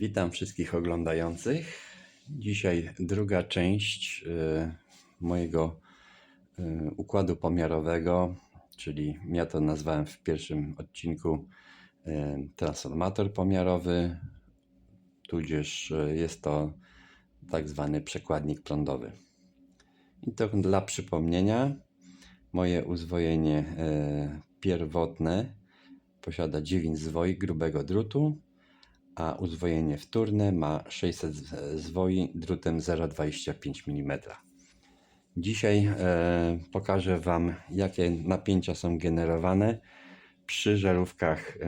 Witam wszystkich oglądających. Dzisiaj druga część y, mojego y, układu pomiarowego, czyli ja to nazwałem w pierwszym odcinku y, transformator pomiarowy, tudzież jest to tak zwany przekładnik prądowy. I to dla przypomnienia, moje uzwojenie pierwotne posiada 9 zwoi grubego drutu, a uzwojenie wtórne ma 600 z- zwoi drutem 0,25 mm. Dzisiaj e, pokażę Wam, jakie napięcia są generowane przy żarówkach e,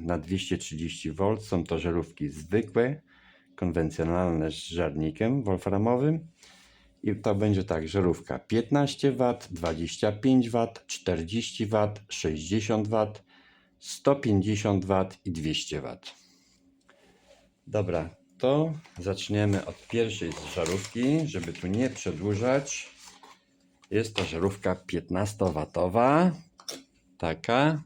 na 230 V. Są to żarówki zwykłe, konwencjonalne z żarnikiem wolframowym. I to będzie tak, żarówka 15 W, 25 W, 40 W, 60 W, 150 W i 200 W. Dobra, to zaczniemy od pierwszej żarówki, żeby tu nie przedłużać. Jest to żarówka 15W. Taka.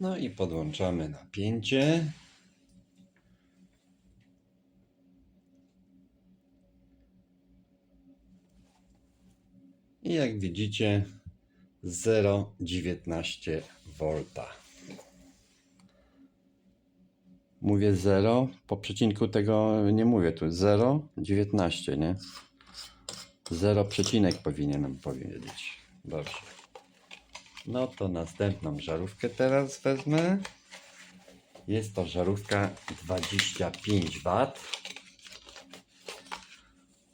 No i podłączamy napięcie. I jak widzicie 0,19 V. Mówię 0, po przecinku tego nie mówię tu 0,19, nie? 0 przecinek powinienem powiedzieć. Dobrze. No to następną żarówkę teraz wezmę. Jest to żarówka 25 W.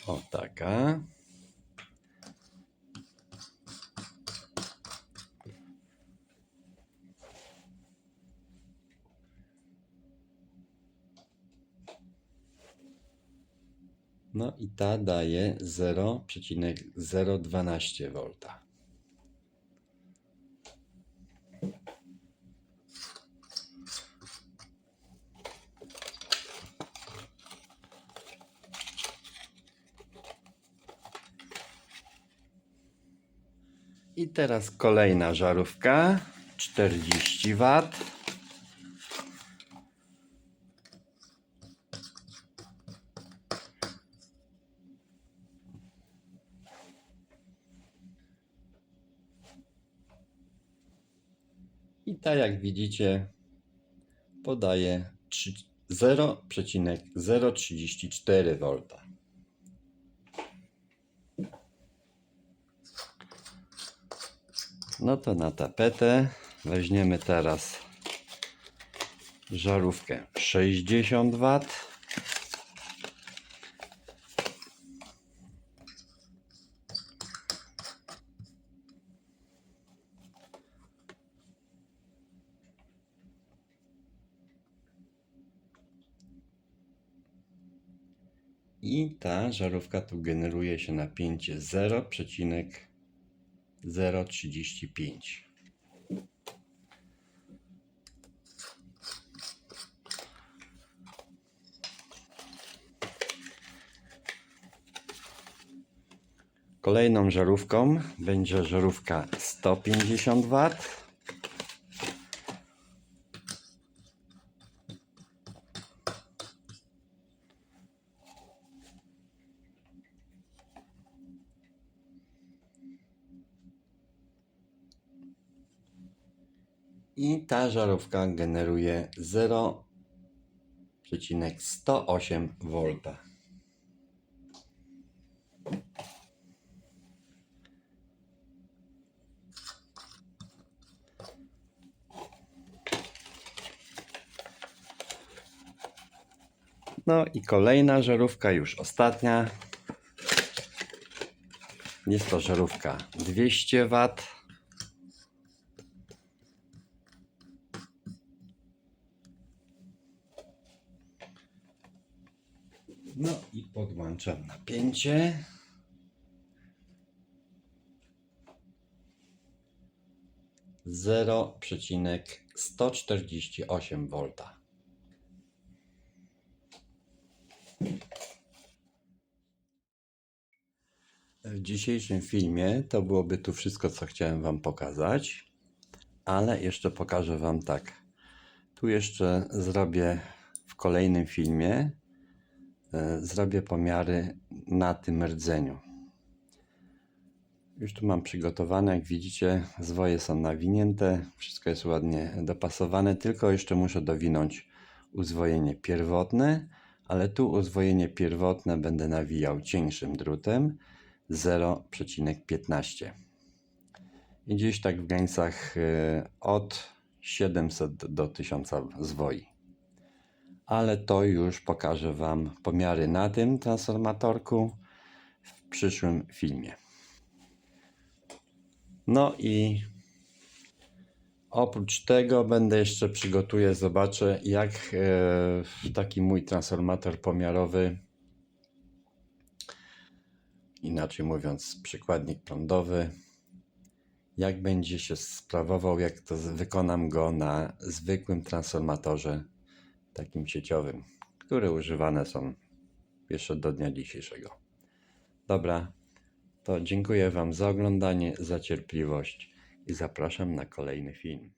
O taka. No i ta daje 0,012 V. I teraz kolejna żarówka 40 W. I ta jak widzicie podaje trzy- 0,034 V. No to na tapetę weźmiemy teraz żarówkę 60 W. I ta żarówka tu generuje się napięcie 0,035. Kolejną żarówką będzie żarówka 150 W. I ta żarówka generuje 0,108 V. No i kolejna żarówka, już ostatnia. Jest to żarówka 200 W. No i podłączam napięcie. Zero przecinek sto czterdzieści osiem volta. W dzisiejszym filmie to byłoby tu wszystko, co chciałem Wam pokazać. ale jeszcze pokażę Wam tak. Tu jeszcze zrobię w kolejnym filmie zrobię pomiary na tym rdzeniu. Już tu mam przygotowane, jak widzicie, zwoje są nawinięte, wszystko jest ładnie dopasowane, tylko jeszcze muszę dowinąć uzwojenie pierwotne, ale tu uzwojenie pierwotne będę nawijał cieńszym drutem 0,15 i gdzieś tak w granicach e, od 700 do 1000 zwoi. Ale to już pokażę Wam pomiary na tym transformatorku w przyszłym filmie. No i oprócz tego będę jeszcze przygotuję, zobaczę jak e, taki mój transformator pomiarowy, inaczej mówiąc przykładnik prądowy, jak będzie się sprawował, jak to wykonam go na zwykłym transformatorze takim sieciowym, które używane są jeszcze do dnia dzisiejszego. Dobra, to dziękuję Wam za oglądanie, za cierpliwość i zapraszam na kolejny film.